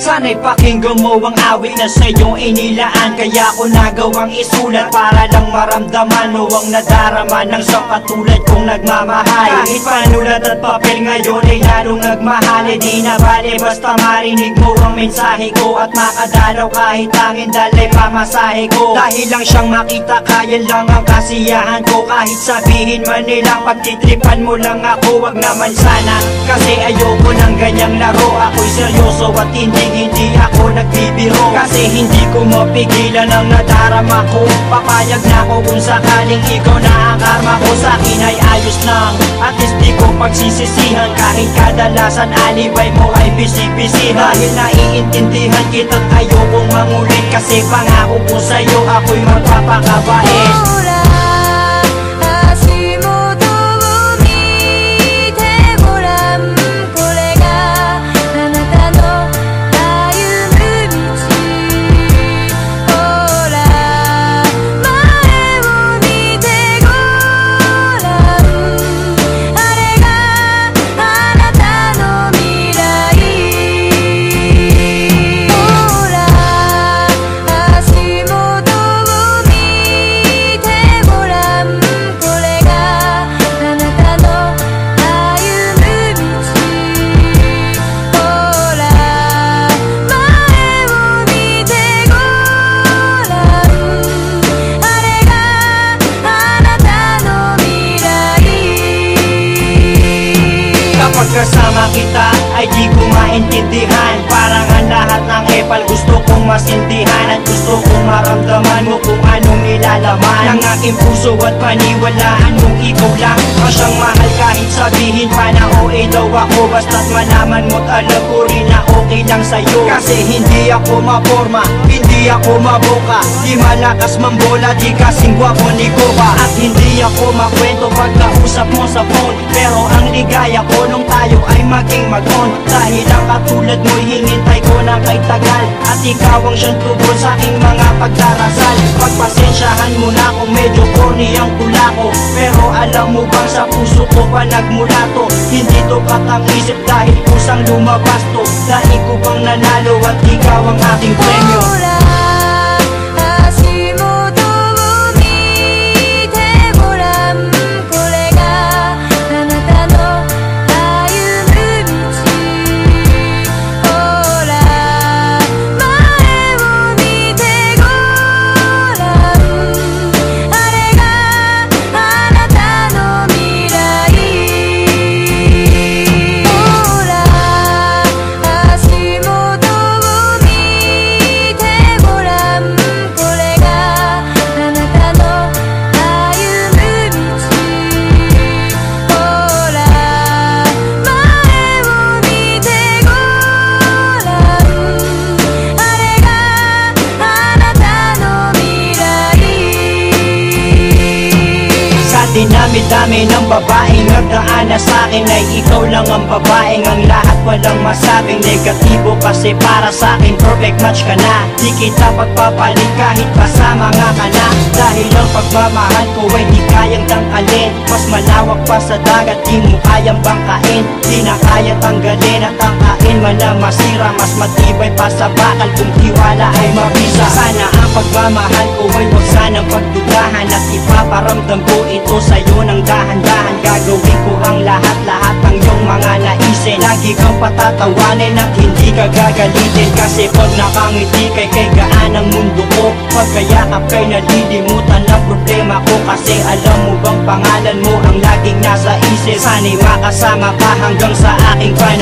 Sana'y pakinggan mo ang awit na sa'yo inilaan. Kaya ko nagawang isulat para lang maramdaman Mo ang nadarama ng sa katulad kong nagmamahal. Kahit panulat at papel ngayon ay lalong nagmahal. E di na bale basta marinig mo ang mensahe ko At makadalaw kahit tangin dalay pamasahe ko. Dahil lang siyang makita kaya lang ang kasiyahan ko. Kahit sabihin man nilang pagtitripan mo lang ako. Wag naman sana kasi ayoko ng ganyang laro. Ako'y seryoso at hindi hindi ako nagbibiro Kasi hindi ko mapigilan ang nadarama ko. Papayag na ako kung sakaling ikaw na ang karma ko. Sa akin ay ayos lang At least di ko pagsisisihan. Kahit kadalasan alibay mo ay bisibisihan Dahil naiintindihan kita't ayokong mangulit Kasi pangako ko sa'yo ako'y magpapakabait masindihan At gusto kong maramdaman mo kung anong nilalaman Ng aking puso at paniwalaan mong ikaw lang. Ang siyang mahal kahit sabihin pa na OA daw ako. Basta't malaman mo't alam ko rin na okay lang sa'yo. Kasi hindi ako maporma, hindi ako maboka. Di malakas mambola, di kasing gwapo ni Koba At hindi ako makwento pag kausap mo sa phone. Pero ang ligaya ko nung tayo ay maging mag-on. Dahil ang katulad mo'y hinintay na kay tagal. At ikaw ang siyang tubol sa aking mga pagdarasal. Pagpasensyahan mo na kung medyo corny ang tula ko. Pero alam mo bang sa puso ko pa nagmula to? Hindi to katang-isip dahil kusang lumabas to. Dahil ko bang nanalo at ikaw ang aking premyo Sa dinami-dami ng babaeng nagdaan na sa akin Ay ikaw lang ang babaeng ang lahat walang masabing negatibo Kasi para sa akin perfect match ka na. Di kita pagpapalit kahit kasama nga ka na. Dahil ang pagmamahal ko ay di kayang tangkalin Mas malawak pa sa dagat di mo kayang bangkain. Di na kaya tanggalin at tangkain man na masira. Mas matibay pa sa bakal kung tiwala ay mabisa. Sana ang pagmamahal ko ay wag sanang pagdudahan At ipaparamdam ko ito sa'yo ng dahan-dahan. Gagawin ko ang lahat-lahat ng iyong mga naisin Lagi kang patatawanin at hindi ka gagalitin. Kasi pag nakangiti kay kay gaan ang mundo ko. Pagkayakap kay nalilimutan ang problema ko. Kasi alam mo bang pangalan mo ang laging nasa isip. Sana'y makasama ka hanggang sa aking ら